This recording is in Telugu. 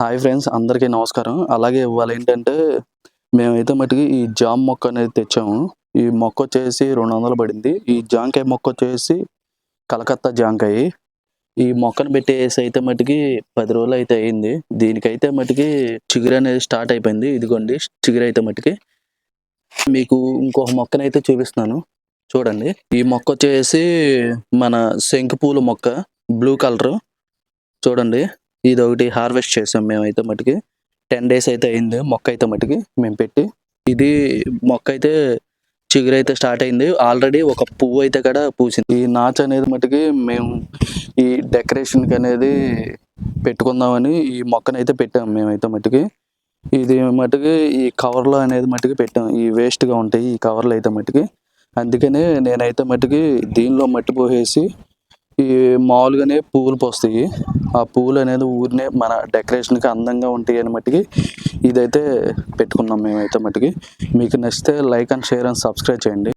హాయ్ ఫ్రెండ్స్ అందరికీ నమస్కారం. అలాగే ఇవాళ ఏంటంటే మేమైతే మటుకి ఈ జామ్ మొక్క అనేది తెచ్చాము. ఈ మొక్క వచ్చేసి రెండు వందలు పడింది. ఈ జాంకాయ మొక్క వచ్చేసి కలకత్తా జాంకాయ. ఈ మొక్కను పెట్టేసి అయితే మటుకి పది రోజులు అయితే అయింది. దీనికైతే మటుకి చిగురు అనేది స్టార్ట్ అయిపోయింది. ఇదిగోండి చిగురు అయితే మటుకి. మీకు ఇంకొక మొక్కనైతే చూపిస్తున్నాను. చూడండి. ఈ మొక్క వచ్చేసి మన శంకు పూల మొక్క బ్లూ కలరు. చూడండి. ఇది ఒకటి హార్వెస్ట్ చేసాం మేమైతే మటుకి టెన్ డేస్ అయితే అయింది మొక్క అయితే మటుకి మేము పెట్టి. ఇది మొక్క అయితే చిగురు అయితే స్టార్ట్ అయింది. ఆల్రెడీ ఒక పువ్వు అయితే కూడా పూసింది. ఈ నాచ్ అనేది మటుకి మేము ఈ డెకరేషన్కి అనేది పెట్టుకుందామని ఈ మొక్కనైతే పెట్టాం మేమైతే మటుకి ఇది మటుకి ఈ కవర్లో అనేది మటుకి పెట్టాం. ఈ వేస్ట్గా ఉంటాయి ఈ కవర్లు అయితే మటుకి అందుకనే నేనైతే మటుకి దీనిలో మట్టి పోసేసి ఈ మామూలుగానే పువ్వులు పోస్తాయి. ఆ పువ్వులు అనేది ఊరినే మన డెకరేషన్కి అందంగా ఉంటాయి అని మట్టుకి ఇదైతే పెట్టుకున్నాం మేమైతే మట్టుకి. మీకు నచ్చితే like and share and subscribe చేయండి.